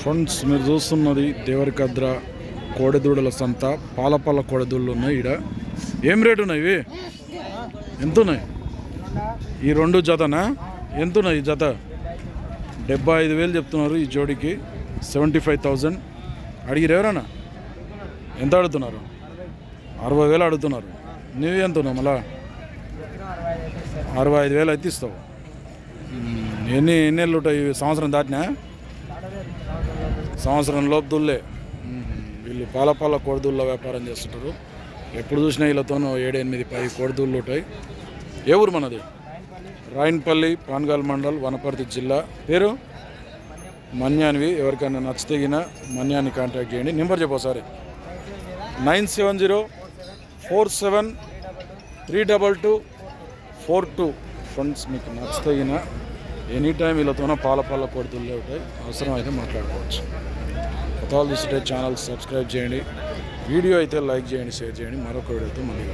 Friends మీరు చూస్తున్నది దేవరికద్ర కోడెదూడల సంత పాలపాల కోడెదూడలు ఉన్నాయి ఈడ. ఏం రేటు ఉన్నాయి ఇవి? ఎంత ఉన్నాయి? ఈ రెండు జతనా? ఎంత ఉన్నాయి ఈ జత? డెబ్బై ఐదు వేలు చెప్తున్నారు ఈ జోడికి సెవెంటీ ఫైవ్ థౌజండ్. అడిగిరు ఎవరన్నా? ఎంత అడుగుతున్నారు? అరవై వేలు అడుగుతున్నారు. నువ్వు ఎంత ఉన్నావు మళ్ళా? అరవై ఐదు వేలు అయితే ఇస్తావు. ఎన్ని ఎన్నిళ్ళు ఉంటాయి సంవత్సరం దాటినా? సంవత్సరం లోపుదుల్లే వీళ్ళు పాల పాల కోడిదుళ్ళ వ్యాపారం చేస్తుంటారు. ఎప్పుడు చూసినా వీళ్ళతోనూ ఏడు ఎనిమిది పది కోడిదుళ్ళు ఉంటాయి. ఏ ఊరు మనది? రాయన్పల్లి పాన్గాల్ మండల్ వనపర్తి జిల్లా. పేరు? మన్యాన్వి. ఎవరికైనా నచ్చతగిన మన్యాన్ని కాంటాక్ట్ చేయండి. Number చెప్పోసారి nine seven zero four seven three double two four two. Friends మీకు నచ్చతగిన ఎనీ టైం వీళ్ళతోన పాల పాల కొడుతుల్లే ఉంటాయి అవసరం అయితే మాట్లాడుకోవచ్చు. కొత్త వాళ్ళు ఛానల్ సబ్స్క్రైబ్ చేయండి. వీడియో అయితే లైక్ చేయండి షేర్ చేయండి. మరొక వీడియోతో మళ్ళీ